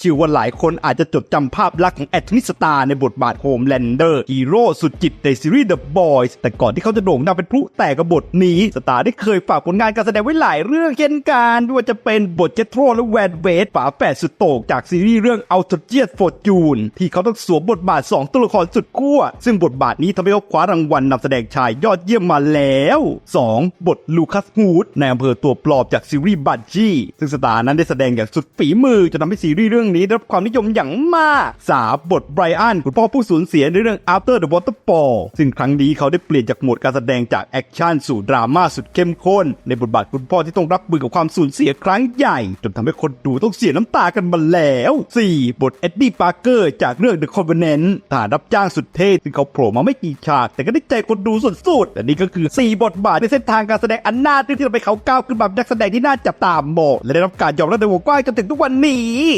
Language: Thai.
เชื่อว่าหลายคนอาจจะจดจำภาพลักษณ์ของแอดนิสตาในบทบาทโฮมแลนเดอร์ฮีโร่สุดจิตในซีรีส์ The Boys แต่ก่อนที่เขาจะโด่งดังเป็นพลุแตกกับบทนี้ สตาร์ได้เคยฝากผลงานการแสดงไว้หลายเรื่องเช่นกันไม่ว่าจะเป็นบทเจโทรและแวนเวสฝาแฝดสุดโต่งจากซีรีส์เรื่องเอาทเจียตโฟจูนที่เขาต้องสวมบทบาท 2 ตัวละครสุดขั้วซึ่งบทบาทนี้ทำให้เขาคว้ารางวัลนำแสดงชายยอดเยี่ยมมาแล้ว 2. บทลูคัสฮูดในอำเภอตัวปลอบจากซีรีส์บัตจี้ซึ่งสตาร์นั้นได้แสดงอย่างสุดฝีมือจนทำให้ซีรีส์เรื่องนี้ได้รับความนิยมอย่างมาก 3. บทไบรอันคุณพ่อผู้สูญเสียในเรื่อง After the Waterfall ซึ่งครั้งนี้เขาได้เปลี่ยนจากโหมดการแสดงจากแอคชั่นสู่ดราม่าสุดเข้มข้น ในบทบาทคุณพ่อที่ต้องรับมือกับความสูญเสียครั้งใหญ่ จนทำให้คนดูต้องเสียน้ำตากันมาแล้ว 4. บทเอ็ดดี้ปาร์เกอร์จากเรื่อง The Covenant ทหารรับจ้างสุดเท่ซึ่งเขาโผล่มาไม่กี่ฉาก แต่ก็ได้ใจคนดูสุดๆและนี่ก็คือ 4 บทบาทในเส้นทางการแสดงอันน่าทึ่งที่เราไปเขาก้าวขึ้นมาเป็นนักแสดงที่น่าจับตามองและได้รับการยอมรับในวงกว้างจนถึงทุกวันนี้